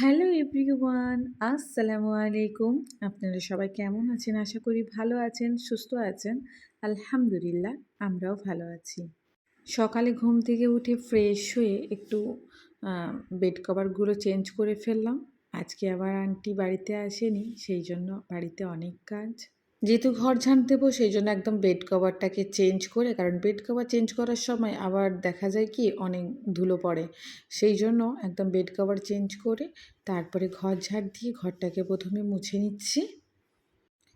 Hello everyone, আসসালামু আলাইকুম। আপনারা সবাই কেমন আছেন? আশা করি ভালো আছেন, সুস্থ আছেন। আলহামদুলিল্লাহ, আমরাও ভালো আছি। সকালে ঘুম থেকে উঠে ফ্রেশ হয়ে একটু বেড কভারগুলো চেঞ্জ করে ফেললাম। আজকে আবার আন্টি বাড়িতে আসেনি, সেই জন্য বাড়িতে অনেক কাজ। যেহেতু ঘর ঝাঁট দেবো সেই জন্য একদম বেড কভারটাকে চেঞ্জ করে, কারণ বেড কভার চেঞ্জ করার সময় আবার দেখা যায় কি অনেক ধুলো পড়ে। সেই জন্য একদম বেড কভার চেঞ্জ করে, তারপরে ঘর ঝাড় দিয়ে ঘরটাকে প্রথমে মুছে নিচ্ছি।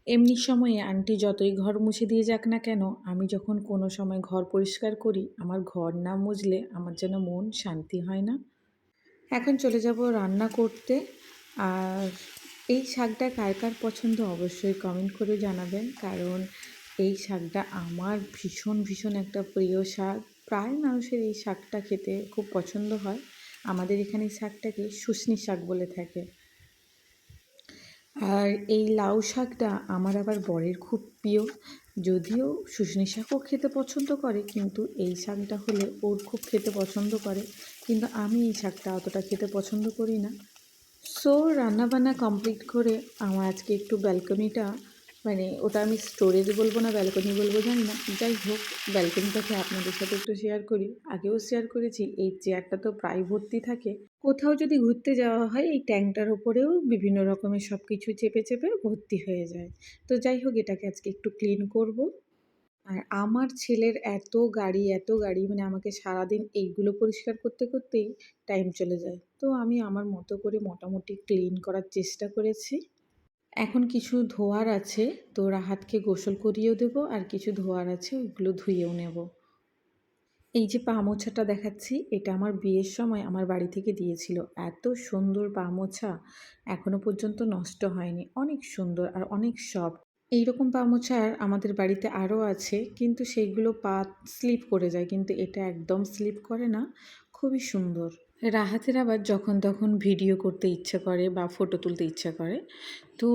এমনি সময়ে আন্টি যতই ঘর মুছে দিয়ে যাক না কেন, আমি যখন কোনো সময় ঘর পরিষ্কার করি, আমার ঘর না মুছলে আমার যেন মন শান্তি হয় না। এখন চলে যাব রান্না করতে, আর এই শাকটা কার কার পছন্দ অবশ্যই কমেন্ট করে জানাবেন। কারণ এই শাকটা আমার ভীষণ ভীষণ একটা প্রিয় শাক। প্রায় মানুষের এই শাকটা খেতে খুব পছন্দ হয়। আমাদের এখানে শাকটাকে শুশনি শাক বলে থাকে। আর এই লাউ শাকটা আমার আবার বরের খুব প্রিয়। যদিও শুশনি শাকও খেতে পছন্দ করে, কিন্তু এই শাকটা হলে ওর খুব খেতে পছন্দ করে। কিন্তু আমি এই শাকটা অতটা খেতে পছন্দ করি না। সো রান্নাবান্না কমপ্লিট করে আমার আজকে একটু ব্যালকনিটা মানে ওটা আমি স্টোরেজ বলব না ব্যালকনি বলব জানি না। যাই হোক ব্যালকনিটাকে আপনাদের সাথে একটু শেয়ার করি। আগেও শেয়ার করেছি, এই চেয়ারটা তো প্রায় ভর্তি থাকে। কোথাও যদি ঘুরতে যাওয়া হয়, এই ট্যাঙ্কটার ওপরেও বিভিন্ন রকমের সব কিছু চেপে চেপে ভর্তি হয়ে যায়। তো যাই হোক, এটাকে আজকে একটু ক্লিন করব। আর আমার ছেলের এত গাড়ি এত গাড়ি মানে আমাকে সারাদিন এইগুলো পরিষ্কার করতে, করতেই টাইম চলে যায়। তো আমি আমার মতো করে মোটামুটি ক্লিন করার চেষ্টা করেছি। এখন কিছু ধোয়ার আছে, তো রাহাতকে গোসল করিয়েও দেবো, আর কিছু ধোয়ার আছে ওগুলো ধুয়েও নেব। এই যে পা মোছাটা দেখাচ্ছি, এটা আমার বিয়ের সময় আমার বাড়ি থেকে দিয়েছিল। এত সুন্দর পা মোছা এখনও পর্যন্ত নষ্ট হয়নি। অনেক সুন্দর আর অনেক সফট এইরকম পা মোছার আমাদের বাড়িতে আরও আছে, কিন্তু সেইগুলো পা স্লিপ করে যায়, কিন্তু এটা একদম স্লিপ করে না, খুবই সুন্দর। রাহাতের আবার যখন তখন ভিডিও করতে ইচ্ছে করে বা ফটো তুলতে ইচ্ছা করে, তো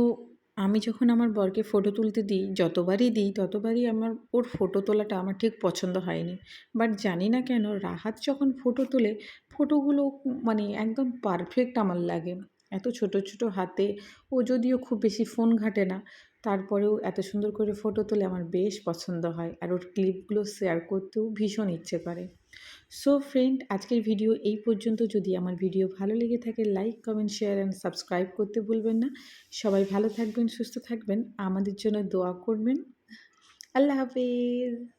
আমি যখন আমার বরকে ফটো তুলতে দিই, যতবারই দিই, ততবারই আমার, ওর ফটো তোলাটা আমার ঠিক পছন্দ হয়নি। বাট জানি না কেন, রাহাত যখন ফটো তোলে, ফটোগুলো মানে একদম পারফেক্ট আমার লাগে। এত ছোট ছোট হাতে, ও যদিও খুব বেশি ফোন ঘাটে না তারপরেও এত সুন্দর করে ফটো তুলে আমার বেশ পছন্দ হয় আর ওর ক্লিপগুলো শেয়ার করতেও ভীষণ ইচ্ছে করে। সো ফ্রেন্ড আজকের ভিডিও এই পর্যন্ত। যদি আমার ভিডিও ভালো লেগে থাকে like comment share and subscribe করতে ভুলবেন না। সবাই ভালো থাকবেন, সুস্থ থাকবেন। আমাদের জন্য দোয়া করবেন। আল্লাহ হাফিজ।